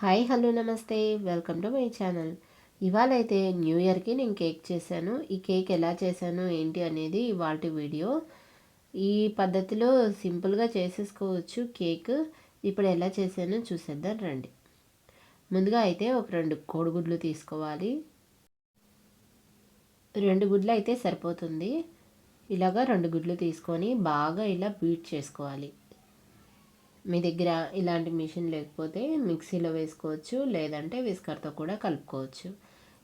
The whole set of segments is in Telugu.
హాయ్ హలో నమస్తే. Welcome to my channel. ఇవాళ అయితే న్యూ ఇయర్కి నేను కేక్ చేశాను. ఈ కేక్ ఎలా చేశాను ఏంటి అనేది ఇవాళ వీడియో. ఈ పద్ధతిలో సింపుల్గా చేసేసుకోవచ్చు కేక్. ఇప్పుడు ఎలా చేశానో చూసేద్దాం రండి. ముందుగా అయితే ఒక రెండు కోడిగుడ్లు తీసుకోవాలి. రెండు గుడ్లు అయితే సరిపోతుంది. ఇలాగా రెండు గుడ్లు తీసుకొని బాగా ఇలా బీట్ చేసుకోవాలి. మీ దగ్గర ఇలాంటి మిషన్ లేకపోతే మిక్సీలో వేసుకోవచ్చు లేదంటే విస్కర్తో కూడా కలుపుకోవచ్చు.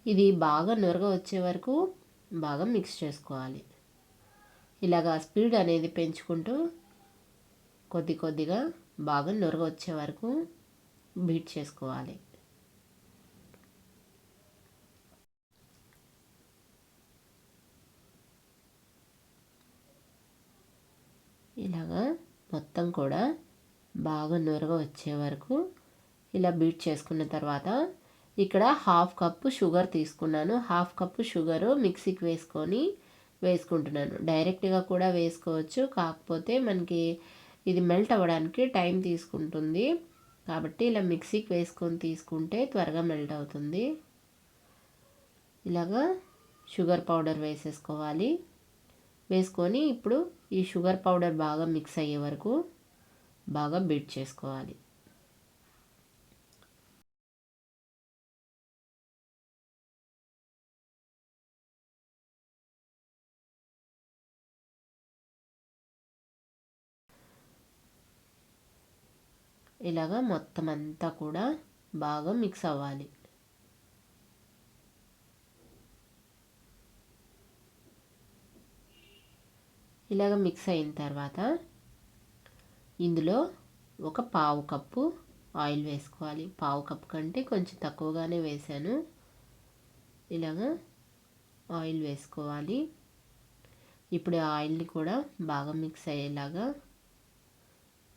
ఇది బాగా నురగ వచ్చే వరకు బాగా మిక్స్ చేసుకోవాలి. ఇలాగా స్పీడ్ అనేది పెంచుకుంటూ కొద్ది కొద్దిగా బాగా నురగ వచ్చే వరకు బీట్ చేసుకోవాలి. ఇలాగా మొత్తం కూడా బాగా నురగ వచ్చే వరకు ఇలా బీట్ చేసుకున్న తర్వాత ఇక్కడ హాఫ్ కప్పు షుగర్ తీసుకున్నాను. హాఫ్ కప్పు షుగరు మిక్సీకి వేసుకొని వేసుకుంటున్నాను. డైరెక్ట్గా కూడా వేసుకోవచ్చు. కాకపోతే మనకి ఇది మెల్ట్ అవ్వడానికి టైం తీసుకుంటుంది. కాబట్టి ఇలా మిక్సీకి వేసుకొని తీసుకుంటే త్వరగా మెల్ట్ అవుతుంది. ఇలాగా షుగర్ పౌడర్ వేసేసుకోవాలి. వేసుకొని ఇప్పుడు ఈ షుగర్ పౌడర్ బాగా మిక్స్ అయ్యే వరకు బాగా బీట్ చేసుకోవాలి. ఇలాగా మొత్తం అంతా కూడా బాగా మిక్స్ అవ్వాలి. ఇలాగ మిక్స్ అయిన తర్వాత ఇందులో ఒక పావు కప్పు ఆయిల్ వేసుకోవాలి. పావు కప్పు కంటే కొంచెం తక్కువగానే వేసాను. ఇలాగా ఆయిల్ వేసుకోవాలి. ఇప్పుడు ఆయిల్ని కూడా బాగా మిక్స్ అయ్యేలాగా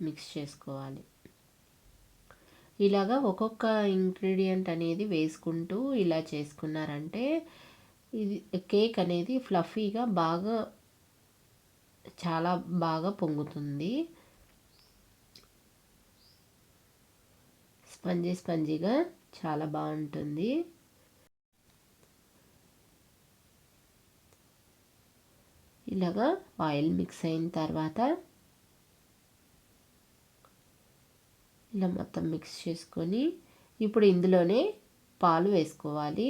మిక్స్ చేసుకోవాలి. ఇలాగా ఒక్కొక్క ఇంగ్రీడియంట్ అనేది వేసుకుంటూ ఇలా చేసుకున్నారంటే ఇది కేక్ అనేది ఫ్లఫీగా బాగా చాలా బాగా పొంగుతుంది. స్పంజీ స్పంజీగా చాలా బాగుంటుంది. ఇలాగా ఆయిల్ మిక్స్ అయిన తర్వాత ఇలా మొత్తం మిక్స్ చేసుకొని ఇప్పుడు ఇందులోనే పాలు వేసుకోవాలి.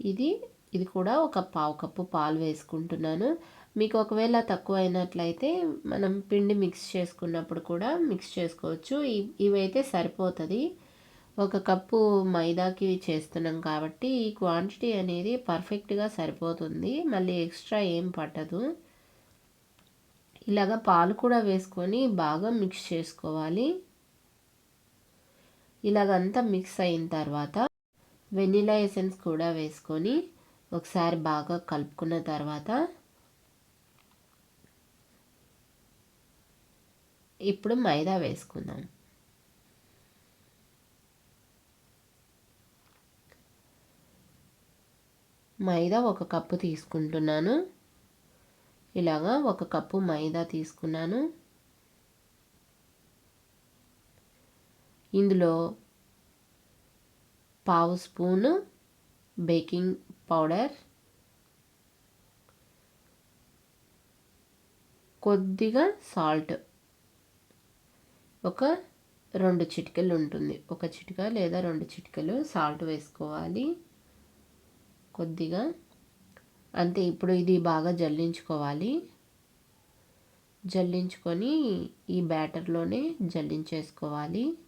ఇది ఇది కూడా ఒక పావు కప్పు పాలు వేసుకుంటున్నాను. మీకు ఒకవేళ తక్కువ అయినట్లయితే మనం పిండి మిక్స్ చేసుకున్నప్పుడు కూడా మిక్స్ చేసుకోవచ్చు. ఇవైతే సరిపోతుంది. ఒక కప్పు మైదాకి చేస్తున్నాం కాబట్టి ఈ క్వాంటిటీ అనేది పర్ఫెక్ట్గా సరిపోతుంది. మళ్ళీ ఎక్స్ట్రా ఏం పట్టదు. ఇలాగ పాలు కూడా వేసుకొని బాగా మిక్స్ చేసుకోవాలి. ఇలాగంతా మిక్స్ అయిన తర్వాత వెనిలా ఎసెన్స్ కూడా వేసుకొని ఒకసారి బాగా కలుపుకున్న తర్వాత ఇప్పుడు మైదా వేసుకుందాం. మైదా ఒక కప్పు తీసుకుంటున్నాను. ఇలాగా ఒక కప్పు మైదా తీసుకున్నాను. ఇందులో పావు స్పూను బేకింగ్ పౌడర్. కొద్దిగా సాల్ట్. ఒక రెండు చిటికలు ఉంటుంది. ఒక చిటిక లేదా రెండు చిటికలు సాల్ట్ వేసుకోవాలి. కొద్దిగా. అంతే ఇప్పుడు ఇది బాగా జల్లించుకోవాలి. జల్లించుకొని ఈ బ్యాటర్లోనే జల్లించేసుకోవాలి.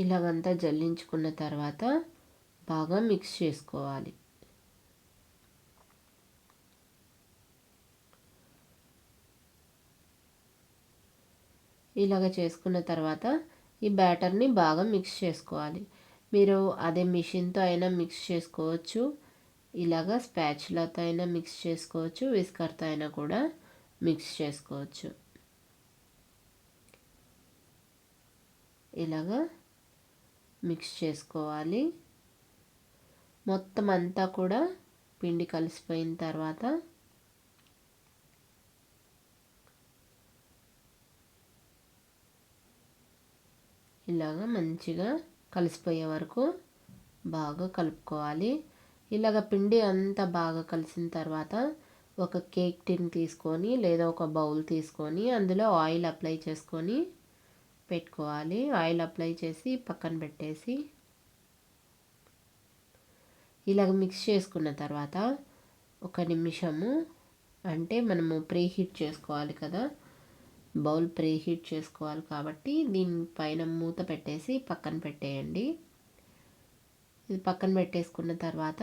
ఇలాగంతా జల్లించుకున్న తర్వాత బాగా మిక్స్ చేసుకోవాలి. ఇలాగ చేసుకున్న తర్వాత ఈ బ్యాటర్ని బాగా మిక్స్ చేసుకోవాలి. మీరు అదే మిషన్తో అయినా మిక్స్ చేసుకోవచ్చు. ఇలాగ స్పాచ్లతో అయినా మిక్స్ చేసుకోవచ్చు. విస్కర్తో అయినా కూడా మిక్స్ చేసుకోవచ్చు. ఇలాగా మిక్స్ చేసుకోవాలి. మొత్తం అంతా కూడా పిండి కలిసిపోయిన తర్వాత ఇలాగ మంచిగా కలిసిపోయే వరకు బాగా కలుపుకోవాలి. ఇలాగ పిండి అంతా బాగా కలిసిన తర్వాత ఒక కేక్ టిన్ తీసుకొని లేదా ఒక బౌల్ తీసుకొని అందులో ఆయిల్ అప్లై చేసుకొని పెట్టుకోవాలి. ఆయిల్ అప్లై చేసి పక్కన పెట్టేసి ఇలాగ మిక్స్ చేసుకున్న తర్వాత ఒక నిమిషము అంటే మనము ప్రీ హీట్ చేసుకోవాలి కదా. బౌల్ ప్రీ హీట్ చేసుకోవాలి కాబట్టి దీనిపైన మూత పెట్టేసి పక్కన పెట్టేయండి. ఇది పక్కన పెట్టేసుకున్న తర్వాత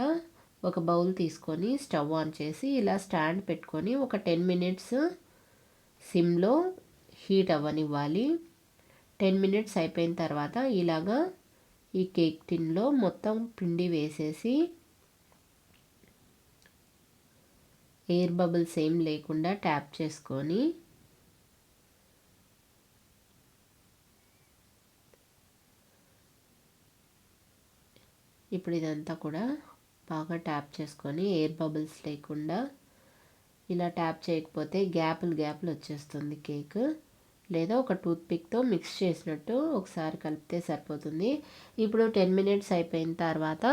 ఒక బౌల్ తీసుకొని స్టవ్ ఆన్ చేసి ఇలా స్టాండ్ పెట్టుకొని ఒక టెన్ మినిట్స్ సిమ్లో హీట్ అవ్వనివ్వాలి. టెన్ మినిట్స్ అయిపోయిన తర్వాత ఇలాగా ఈ కేక్ టిన్లో మొత్తం పిండి వేసేసి ఎయిర్ బబుల్స్ ఏం లేకుండా ట్యాప్ చేసుకొని ఇప్పుడు ఇదంతా కూడా బాగా ట్యాప్ చేసుకొని ఎయిర్ బబుల్స్ లేకుండా ఇలా ట్యాప్ చేయకపోతే గ్యాపులు గ్యాపులు వచ్చేస్తుంది కేక్. లేదా ఒక టూత్పిక్తో మిక్స్ చేసినట్టు ఒకసారి కలిపితే సరిపోతుంది. ఇప్పుడు టెన్ మినిట్స్ అయిపోయిన తర్వాత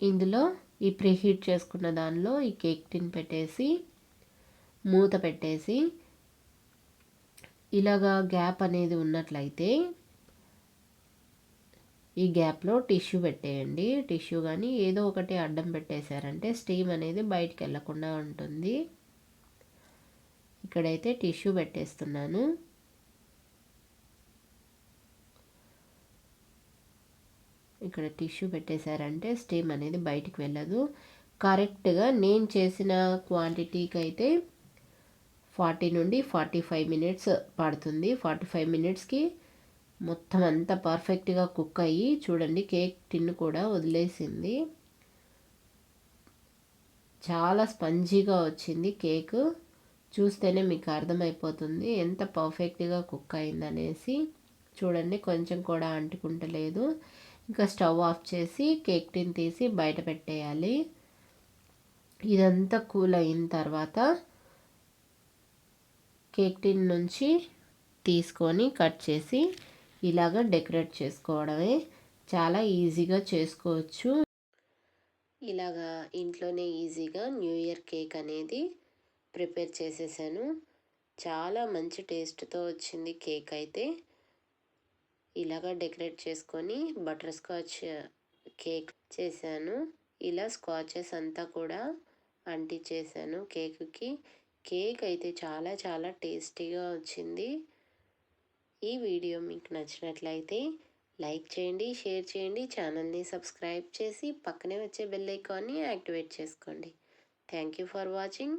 ఇందులో ఈ ప్రీహీట్ చేసుకున్న దానిలో ఈ కేక్ టిన్ పెట్టేసి మూత పెట్టేసి ఇలాగా గ్యాప్ అనేది ఉన్నట్లయితే ఈ గ్యాప్లో టిష్యూ పెట్టేయండి. టిష్యూ కానీ ఏదో ఒకటి అడ్డం పెట్టేశారంటే స్టీమ్ అనేది బయటికి వెళ్ళకుండా ఉంటుంది. ఇక్కడైతే టిష్యూ పెట్టేస్తున్నాను. ఇక్కడ టిష్యూ పెట్టేశారంటే స్టీమ్ అనేది బయటికి వెళ్ళదు. కరెక్ట్గా నేను చేసిన క్వాంటిటీకి అయితే ఫార్టీ నుండి ఫార్టీ ఫైవ్ మినిట్స్ పడుతుంది. ఫార్టీ ఫైవ్ మినిట్స్కి మొత్తం అంతా పర్ఫెక్ట్గా కుక్ అయ్యి చూడండి కేక్ టిన్ కూడా వదిలేసింది. చాలా స్పంజీగా వచ్చింది కేక్. చూస్తేనే మీకు అర్థమైపోతుంది ఎంత పర్ఫెక్ట్గా కుక్ అయిందనేసి. చూడండి కొంచెం కూడా అంటుకుంటలేదు. ఇంకా స్టవ్ ఆఫ్ చేసి కేక్ టిన్ తీసి బయట పెట్టేయాలి. ఇదంతా కూల్ అయిన తర్వాత కేక్ టిన్ నుంచి తీసుకొని కట్ చేసి ఇలాగ డెకరేట్ చేసుకోవడమే. చాలా ఈజీగా చేసుకోవచ్చు. ఇలాగా ఇంట్లోనే ఈజీగా న్యూ ఇయర్ కేక్ అనేది ప్రిపేర్ చేసేసాను. చాలా మంచి టేస్ట్తో వచ్చింది కేక్ అయితే. ఇలాగా డెకరేట్ చేసుకొని బటర్ స్కాచ్ కేక్ చేశాను. ఇలా స్కాచెస్ అంతా కూడా అంటించేసాను కేక్కి. కేక్ అయితే చాలా చాలా టేస్టీగా వచ్చింది. ఈ వీడియో మీకు నచ్చినట్లయితే లైక్ చేయండి షేర్ చేయండి ఛానల్ని సబ్స్క్రైబ్ చేసి పక్కనే వచ్చే బెల్ ఐకాన్ని యాక్టివేట్ చేసుకోండి. Thank you for watching.